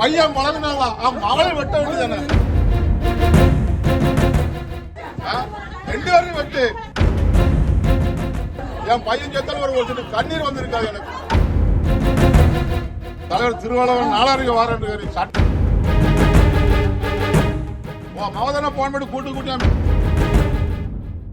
பையன் பழகினாங்களா அவன் அவளை வெட்ட வேண்டியதானே? ஆ? ரெண்டு பேரும் வெட்டு. என் பையன் செத்தன ஒரு ஒரு கண்ணீர் வந்திருக்காது எனக்கு. தலைவர் திருவள்ளுவர் நாலாருக்கு வாரண்டு சட்ட உன் மகதான போன் பண்ணி கூட்டு கூட்டி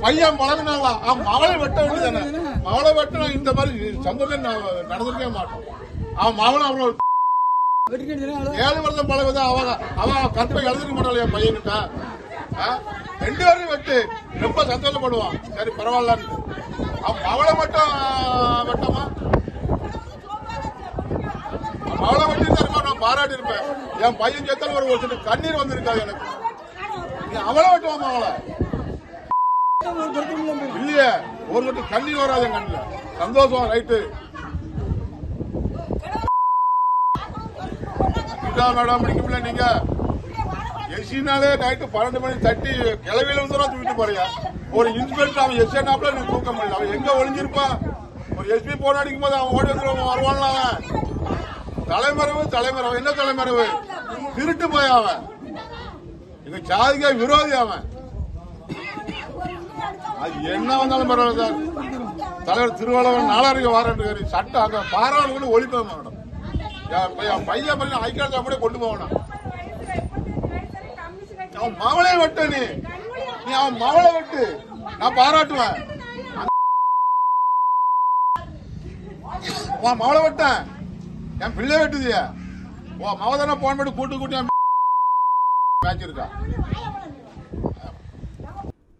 பையன் பழகினாங்களா அவன் அவளை வெட்ட வேண்டியதானே? அவளை வெட்டினா இந்த மாதிரி சந்தோஷம் நடந்திருக்கவே மாட்டோம் அவன் மகனும் அவ்வளோ ஏழு வருஷம் பழகுது? அவ அவ கற்பை எழுதிக்க மாட்டாள் என் பையன்கிட்ட. ரெண்டு பேரும் வெட்டு. ரொம்ப சந்தோஷப்படுவான். சரி பரவாயில்லன்னு அவன் மட்டும் வெட்டமா? அவளை மட்டும் தருமா? நான் பாராட்டி இருப்பேன் என் பையன் செத்தாலும் ஒரு ஒரு கண்ணீர் வந்திருக்காது எனக்கு. நீ அவளை வெட்டுவாமா அவளை? இல்லையே. ஒரு கட்டு கண்ணீர் வராது என் கண்ணில். சந்தோஷம் ரைட்டு. இதா மேடம் பிடிக்கும்ல நீங்க. எஸ்சினாலே நைட்டு பன்னெண்டு மணி தட்டி கிளவியில இருந்து தான் தூக்கிட்டு போறியா ஒரு இன்ஸ்பெக்டர் அவன் எஸ்ஐ நாப்ல நீ தூக்க முடியல. அவன் எங்க ஒளிஞ்சிருப்பான்? ஒரு எஸ்பி போன் அடிக்கும் போது அவன் ஓடி வந்து வருவான்ல அவன். தலைமறைவு தலைமறைவு. என்ன தலைமறைவு? திருட்டு போய் அவன். எங்க ஜாதிக விரோதி அவன். அது என்ன வந்தாலும் பரவாயில்ல சார். தலைவர் திருவள்ளுவர் நாலாருக்கு வாரண்டு சட்டம் அங்க பாராளுமன்ற கூட ஒழிப்பேன் மேடம் என் பையன் என் பையன் பையன் அப்படியே கொண்டு போகணும் அவன் மவளை வெட்டு நீ. நீ அவன் மவளை வெட்டு. நான் பாராட்டுவேன். உன் மவளை வெட்டேன். என் பிள்ளை வெட்டுதிய. உன் மவதான போன் பண்ணி கூட்டு கூட்டி என் மேட்ச் இருக்கா